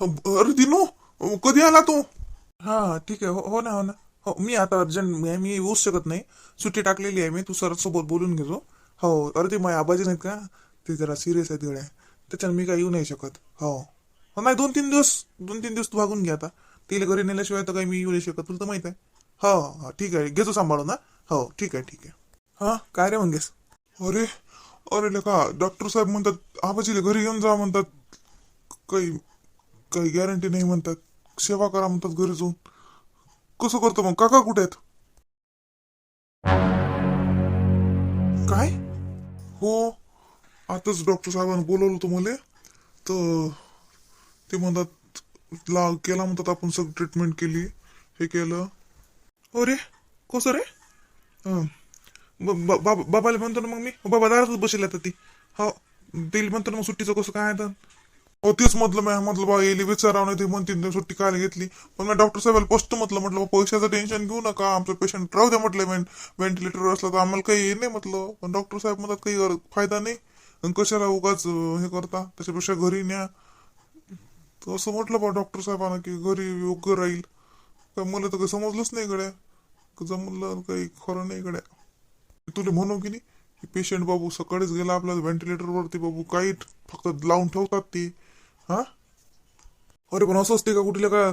अरे दिनो कधी आला तू? हा ठीक आहे हो हो ना हो ना. हो मी आता अर्जंट मी मी येऊच शकत नाही. सुट्टी टाकलेली आहे मी तू सर सोबत बोलून घेतो हो अरे ते माझ्या आबाजी नाहीत का? ते जरा सिरियस आहेत गड्या त्याच्यानं मी काय येऊ नाही शकत. हो. हो नाही दोन तीन दिवस दोन तीन दिवस तू भागून घे आता. तिला घरी नेल्याशिवाय तर काही मी येऊ नाही शकत तुला तर माहीत आहे. हो हो ठीक आहे घेतो सांभाळून ना हो ठीक आहे ठीक आहे. हा काय रे मंगेश? अरे अरे लेका डॉक्टर साहेब म्हणतात आबाजीला घरी घेऊन जा म्हणतात. काही काही गॅरंटी नाही म्हणतात. सेवा करा म्हणतात घरी जाऊन. कसं करतो मग? काका कुठे आहेत? काय? हो आताच डॉक्टर साहेबांनी बोलवलं होतं मला. तर ते म्हणतात ला केला म्हणतात आपण सगळं ट्रीटमेंट केली. हे केलं. अरे कसं रे? बाबाला म्हणतो ना मग मी? बाबा दारातच बसेल आता ती. हो दिल म्हणतो ना मग सुट्टीचं कसं काय आहे तर? हो तेच म्हटलं मी म्हटलं बा येली विचारावं नाही ते म्हणतील सुट्टी काय घेतली. पण मी डॉक्टर साहेबाला स्पष्ट म्हटलं म्हटलं बा, पैशाचं टेन्शन घेऊ नका आमचं पेशंट राहू द्या म्हटलं व्हेंटिलेटर असलं तर आम्हाला काही हे नाही म्हटलं. पण डॉक्टर साहेब म्हणतात काही फायदा नाही. आणि कशाला उगाच हे करता? त्याच्यापेक्षा घरी न्या. तर असं म्हटलं बा डॉक्टर साहेबांना की घरी योग्य राहील. काय मला तर काही समजलंच नाही गड्या. जमलं काही खरं नाही गड्या. तुला म्हणू की नाही पेशंट बाबू सकाळीच गेला आपल्या व्हेंटिलेटरवरती बाबू काही फक्त लावून ठेवतात ते. हा? अरे पण असं असते का कुठल्या का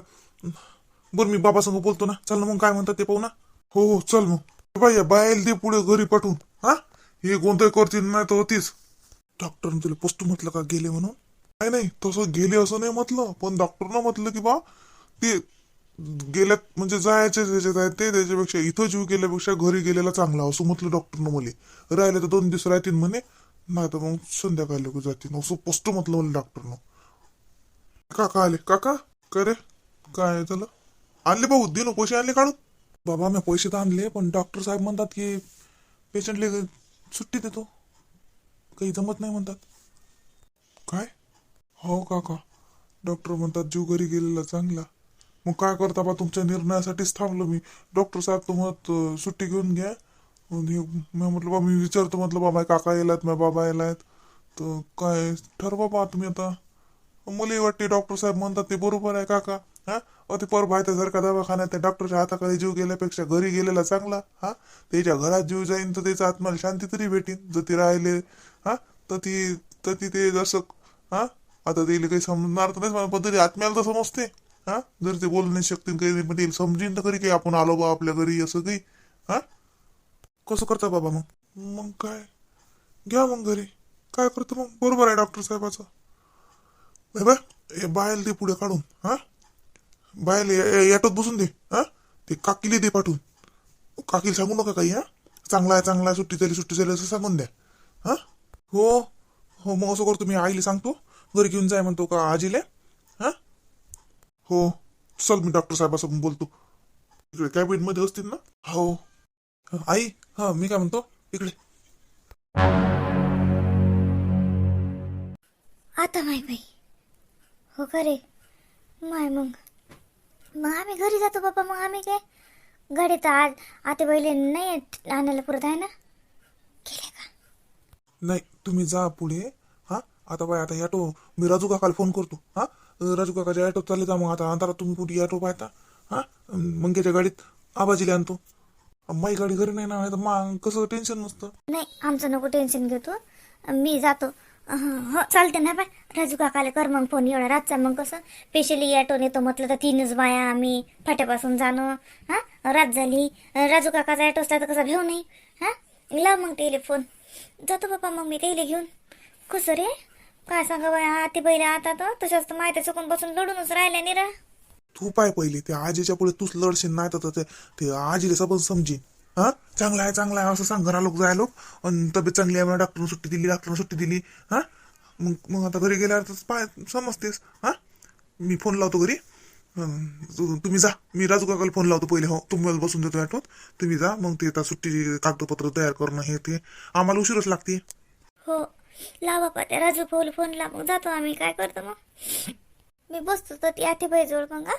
बरं मी बाबासंग बोलतो ना. चल ना मग काय म्हणतात ते पाहू ना. हो हो चल मग. बाई बायल दे पुढे घरी पाठवून. हा? हे गोंधळ करतील नाही तर होतीच. डॉक्टरने तुला पोस्ट म्हटलं का गेले म्हणून? नाही नाही तसं गेले असं नाही म्हटलं. पण डॉक्टरनं म्हटलं की बा ते गेल्यात म्हणजे जायचे ज्याच्यात आहे ते त्याच्यापेक्षा इथं जीव गेल्यापेक्षा घरी गेलेला चांगला. असं म्हटलं डॉक्टरनं मला. राहिले तर दोन दिवस राहतील म्हणे. नाही तर मग संध्याकाळी लोक जातील. असं पोस्ट म्हटलं मला डॉक्टरनं. काका आले. काका काय रे. काय झालं आणले भाऊ दिनो पैसे आणले काढून. बाबा मी पैसे तर आणले पण डॉक्टर साहेब म्हणतात की पेशंटले सुट्टी देतो. काही जमत नाही म्हणतात. काय? हो काका. डॉक्टर म्हणतात जीव घरी गेलेला चांगला. मग काय करता बा तुमच्या निर्णयासाठीच थांबलो मी. डॉक्टर साहेब तुम्हाला सुट्टी घेऊन घ्या. मी म्हटलं बा मी विचारतो. म्हटलं बा माझे काका येलात माझे बाबा येलात तर काय ठरवा बा तुम्ही आता. मुली वाटते डॉक्टर साहेब म्हणतात ते बरोबर आहे काका. हा? अ ते पर भायच्या जर का दवाखान्यात त्या डॉक्टरच्या हाताखाली जीव गेल्यापेक्षा घरी गेलेला चांगला. हा? त्याच्या घरात जीव जाईन तर त्याचा आत्माला शांती तरी भेटीन. जर ती राहिले हा? तर ती तर ती ते जसं हा? आता तिला काही समजणार तर नाही पण तरी आत्म्याला तर समजते. हा? जर ते बोलू नाही शकतील काही नाही पण समजीन तर खरी काही आपण आलो बा आपल्या घरी असं काही. हा? कसं करता बाबा मग? मग काय? घ्या मग घरी. काय करतो मग? बरोबर आहे डॉक्टर साहेबाचं. हे बाय हे बायल दे पुढे काढून हा? बायल याटोत बसून दे हा? ते काकीले दे पाठवून. काकीला सांगू नका काही हा? चांगला आहे चांगला आहे सुट्टी झाली सुट्टी झाली असं सांगून द्या हा? हो हो मग असं करतो मी आईला सांगतो. घरी घेऊन जाय म्हणतो का आजीले हा? हो चल मी डॉक्टर साहेबासोबत बोलतो. इकडे कॅबिनमध्ये असतील ना? हो. आई हा मी काय म्हणतो? इकडे. आता माय बाई. हो का रे? माय मग. मग आम्ही घरी जातो बाबा मग आम्ही काय? गाडी तर आज आता पहिले नाही आणायला पुरत आहे ना? गेले का? नाही तुम्ही जा पुढे. हा? आता बाय आता ॲटो मी राजू काकाला फोन करतो. हा? राजू काकाच्या ॲटो चालले जा मग आता. अंधारात तुम्ही कुठे ॲटो पाहता? हा? मंग्याच्या गाडीत आबाजीला आणतो. माई गाडी घरी नाही ना तर मग कसं टेन्शन नसतं. नाही आमचं नको टेन्शन घेतो. मी जातो. हो चालते ना बाय. राजू काकाला कर मग फोन एवढा रातचा मग कसं? स्पेशली ॲटोने नेतो म्हटलं तर तीनच बाया आम्ही फाट्यापासून जाणं. हा? रात झाली. राजू काकाचा ॲटो असला तर कसा भेऊ नाही. हा? लाव मग त्याला फोन जातो बाबा मग मी त्याला घेऊन. कसं रे? काय सांगा बाय ते पहिले आता तर तशाच तर माहिती चुकून बसून लढूनच राहिल्या निरा तू पाय पहिले ते आजीच्या पुढे तूच लढशील नाही तर ते ते आजीला सबन समजीन. हा? चांगला आहे चांगला आहे असं सांग घरा लोक जाय लोक आणि तब्येत चांगली आहे डॉक्टरनं सुट्टी दिली डॉक्टरनं सुट्टी दिली. हा? मग मग आता घरी गेल्यावर तर पाय समजतेस. हा? मी फोन लावतो घरी. तु- तुम्ही जा. मी राजू काकाला फोन लावतो पहिले. हो तुम्हाला बसून देतो ॲटोत तुम्ही जा. मग ते आता सुट्टी कागदपत्र तयार करणं हे ते. आम्हाला उशीरच लागते. हो. लाव बापा त्या राजू भाऊला फोन ला मग जातो आम्ही. काय करतो मग? मी बसतो तर ती आठेबाई जवळ मग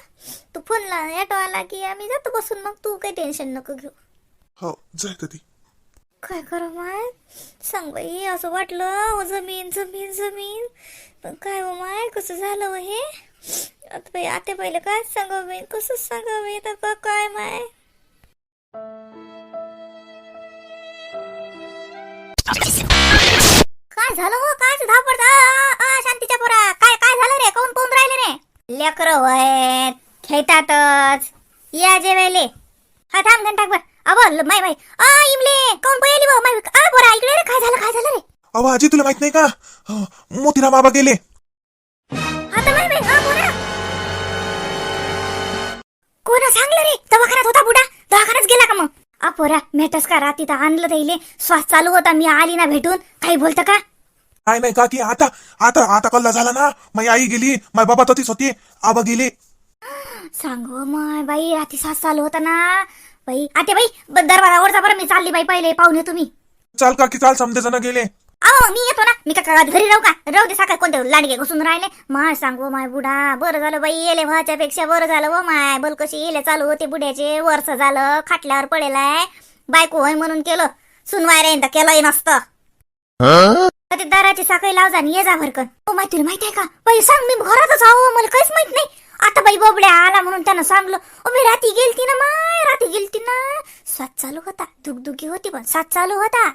तू फोन ला ॲटो आला की आम्ही जातो बसून. मग तू काही टेन्शन नको घेऊ. हो जाय कधी. काय करा माय? सांग बाई असं वाटलं जमीन जमीन जमीन. पण काय हो माय कसं झालं व हे? आता बाई आता पहिले काय सांगावं मी कसं सांगावं मी आता काय माय? काय झालं हो? काय धापड शांतीच्या पोरा काय काय झालं रे? कोण कोण राहिले रे? लेकर वय खेळतातच. या जेवायले. हा थांब घंटा माय माय. आ इमले कोण पयली बा माय? आ इकडे रे काय झालं काय झालं रे? अहो आजी तुला माहीत नाही का? अं, मोतीराम बाबा गेले. आता माय माय आ कोणा सांगलं रे? दवाखान्यात होता बुडा. दवाखान्यात गेला का मग? आ पोरा मेटस का राती तर आणलं त्याइले? श्वास चालू होता मी आली ना भेटून. काही बोलतं का? काय नाही काकी आता आता आता कल्ला झाला ना? माझी आई गेली माझी बाबा ततीच होती आबा गेले. सांगू माय बाई राती श्वास चालू होता ना. बाई. आते बाई ब- दरबारा ओढता बरं मी चालली बाई पहिले पाहुणे तुम्ही. चाल काकी चाल समजे जण गेले. अहो मी येतो ना. मी का घरी राहू का? राहू दे साखर कोणते लांडगे घुसून राहिले. माय सांगू माय बुडा. बरं झालं बाई येले व्हायच्या पेक्षा बरं झालं व माय बोल कशी येले चालू होते बुड्याचे वर्ष झालं खाटल्यावर पडेलाय बायको होय म्हणून केलं. सुनवाय रे तर केलंही नसतं ते दाराची साखळी लाव जा आणि ये जा भरकन. हो माय तुला माहिती आहे का? बाई सांग मी घरातच आहो मला काहीच माहीत नाही. आता बाई बोबड्या आला म्हणून त्यानं सांगलं ओ मी राती गेलती ना माय राती गेलती ना. सात चालू होता दुखदुखी होती पण सात चालू होता.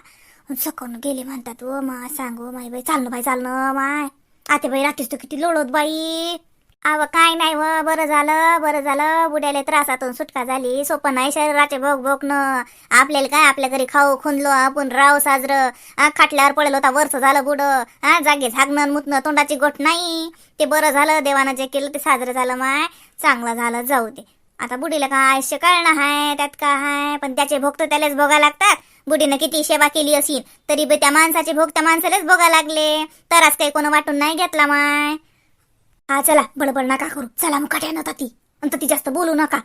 सकून गेले म्हणतात ओ मा सांग ओ माय बाई चालणं बाई चालणं माय. आते बाई रात्रीच तर किती लोळत बाई. अव काय नाही व बरं झालं बरं झालं. बुड्याला त्रासातून सुटका झाली. सोपं नाही शरीराचे भोग भोगणं. आपल्याला काय आपल्या घरी खाऊ खुनलो आपण राव साजरं. खाटल्यावर पडेल होता वर्ष झालं बुड. हा जागे झागणं मुतणं तोंडाची गोट नाही. ते बरं झालं देवानं जे केलं ते साजरं झालं माय. चांगलं झालं जाऊ दे. आता बुडीला काय आयुष्य कळणं हाय त्यात काय हाय? पण त्याचे भोग तर त्यालाच भोगा लागतात. बुडीनं किती सेवा केली असेल तरी बी त्या माणसाचे भोग त्या माणसालाच भोगा लागले. तरच काही कोण वाटून नाही घेतला माय. हा चला बडबड नका करू. चला मुकाट्या नव्हता ती. आणि ती जास्त बोलू नका.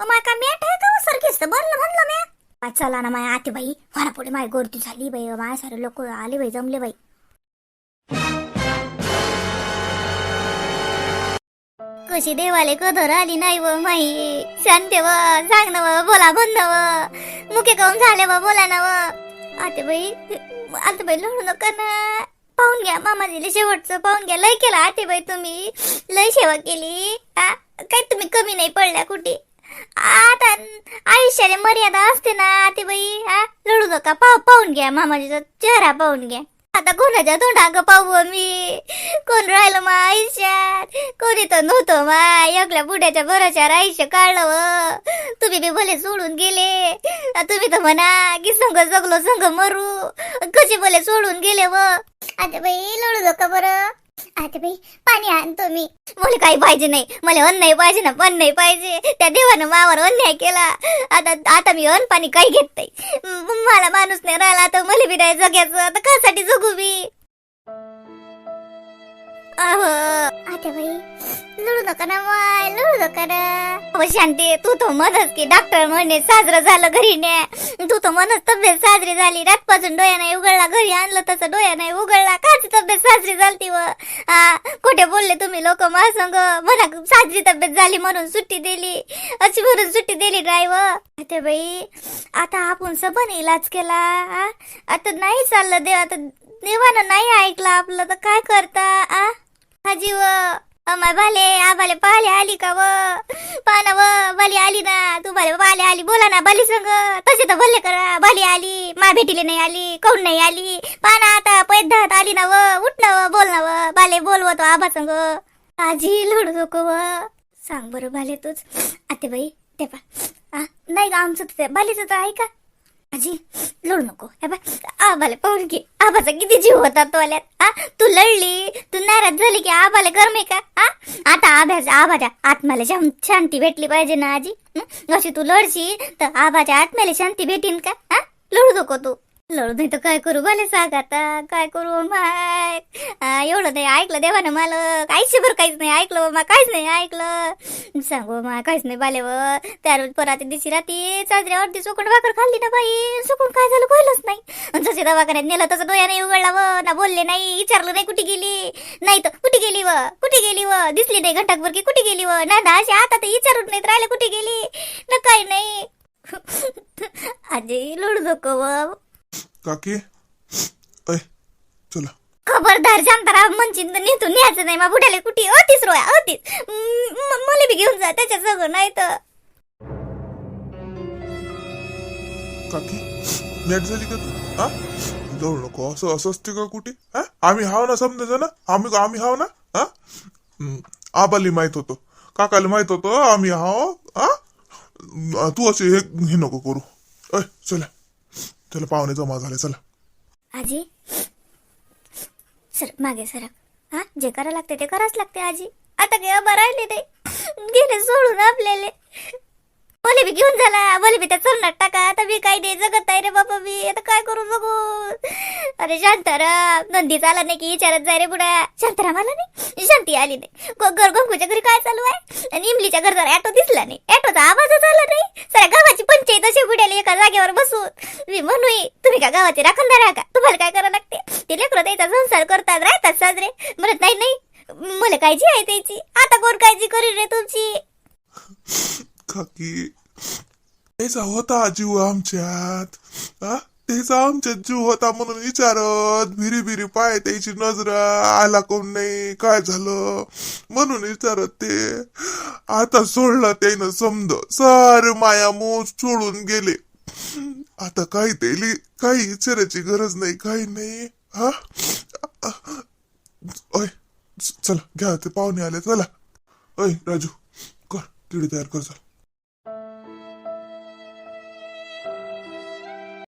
माका का मॅट आहे का सरकीच बनलं म्हणलं म्या चला ना माय आते बाई. मला पुढे माय गोरती झाली बाई. माय सारे लोक आले बाई जमले बाई. कशी देवाले कदर आली नाही व माई. शांते व सांग ना व बोला बंद व. मुके काऊन झाले व बोला ना व. आते बाई आते बाई लढू नका ना. पाहून घ्या मामाजीला शेवटचं पाहून घ्या. लय केला आते बाई तुम्ही. लय सेवा केली. काय तुम्ही कमी नाही पडल्या कुठे? आता आयुष्याने मर्यादा असते ना आते बाई. हा लढू नका. पाहून घ्या मामाजीचा चेहरा पाहून घ्या. आता कोणाच्या तोंडाग पाहू मी? कोण राहिलं मा आयुष्यात? कोणी तर नव्हतं मा. एकल्या बुड्याच्या भरोश्यावर आयुष्य काढलं व तुम्ही बी भले सोडून गेले. तुम्ही तर म्हणा की संग जगलो संग मरू. कसे भले सोडून गेले व? आता बाई लढू नका बरं. आता बाई पाणी आणतो मी मला काही पाहिजे नाही. मला अन्न नाही पाहिजे ना पण नाही पाहिजे. त्या देवानं मावर अन्याय केला. आता आता मी अन्न पाणी काही घेत नाही. मला माणूस नाही राहिला तर मला बी नाही जगायचं. आता कशासाठी जगू मी? अहो आता बाई. लढू नका ना माय लढू नका ना. अहो शांती तू तो म्हणत की डॉक्टर म्हणे साजरं झालं घरी न्या तू तो म्हणत तब्येत साजरी झाली रातपासून डोळ्या नाही उघडला घरी आणलं तसं डोळ्या नाही उघडला. काची तब्येत साजरी झालती व. हा कुठे बोलले तुम्ही लोक संग मला साजरी तब्येत झाली म्हणून सुट्टी दिली. अशी म्हणून सुट्टी दिली ड्रायव्हर आता बाई आता आपण सबन इलाज केला. आता नाही चाललं देव आता देवानं नाही ऐकलं आपलं तर काय करता? अमाय भाले आबाले पाले आली का व? पाना व भले आली ना. तू भाले पाले आली. बोला ना भले संग. तसे तर भले करा. भले आली मा भेटीले नाही आली काऊन नाही आली. पाना आता पैदात आली ना व. उठ ना व बोल ना व. बाले बोलवतो आबा संग. आजी लढू नको व. सांग बरं भाले तूच. आते बाई ते पा. आ, नाही का आमचं तर ते बालीचं तर का? आजी लढू नको. हे बाय आबाला पाहून घे. आबाचा किती जीव होता तोल्यात आ तू लढली तू नाराज झाली की आबाला गरमे का आ आता आब्याच्या आबाच्या आत्म्याला शांती भेटली पाहिजे ना आजी अशी तू लढशी तर आबाच्या आत्म्याला शांती भेटीन का आ लढू नको तू. लढू नाही तर काय करू भले सांग आता काय करू माय? एवढं नाही ऐकलं देवानं मला. बरं काहीच नाही ऐकलं मा काहीच नाही ऐकलं. सांगू मा काहीच नाही बाले व त्या रोज पराती दिवशी रात्री चाजऱ्या अर्धी चोकून भाकर खाल्ली ना बाई. चुकून काय झालं कळलंच नाही. जसे दवाखान्यात नेलं तसं डोया नाही उघडला व ना बोलले नाही विचारलं नाही कुठे गेली. नाही तर कुठे गेली व कुठे गेली व? दिसली नाही घंटाकभर की कुठे गेली व? ना ना अशी आता तर विचारून नाहीत राहिले कुठे गेली. ना काही नाही. आजी लोड नको व काकी? ऐ चला. खबरदार शांताराम म्हणशील तर नेतो न्यायचं नाही. मग बुडाले कुठे? होतीच रोया होतीच मला बी घेऊन जा त्याच्या सगळं नाही तर. काकी नेट झाली का तू? हा? जाऊ नको असं असं असते का कुठे? हा? आम्ही हाव ना समजायचं ना? आम्ही आम्ही हाव ना? हा? हम्म, आबाली माहीत होतं. काकाला माहीत होतं आम्ही हाव हा? तू असे हे हे नको करू. अय चला. चला पाहुणे जमा झाले चला. आजी? सर मागे सर. हा जे करा लागते ते करावंच लागते आजी. आता काय बरायले ते. गेले सोडून आपल्याला. बोले बी घेऊन झाला. बोले बी त्या चरणात टाका. आता मी काही नाही जगत आहे रे बाबा मी. आता काय करू बघू? अरे शांताराम नंदी आला नाही की विचारत जाय रे बुडा. शांताराम आला नाही. शांती आली नाही. ग- घर गंगूच्या घरी काय चालू आहे? आणि इमलीच्या घरचा ॲटो दिसला नाही. ॲटोचा आवाजच आला नाही. साऱ्या गावाची पंचायत अशी बुड्याली एका जागेवर बसून. मी म्हणू तुम्ही का गावाचे राखणदार आहे का? तुम्हाला काय करावं लागते? ते लेकरं त्याचा संसार करतात राहतात साजरे. म्हणत नाही नाही. मला काळजी आहे त्याची. आता कोण काळजी करील रे तुमची? काकी त्याचा होता जीव आमच्यात. हा? त्याचा आमच्यात जीव होता म्हणून विचारत. भिरी भिरी पाय त्याची नजर आला कोण नाही? काय झालं? म्हणून विचारत ते. आता सोडलं त्यानं समज. सार माया मोह सोडून गेले. आता काही त्याली काही विचारायची गरज नाही काही नाही. हा? ओय चला घ्या ते पाहुणे आले. चला. ओय राजू कर तिडी तयार कर चल.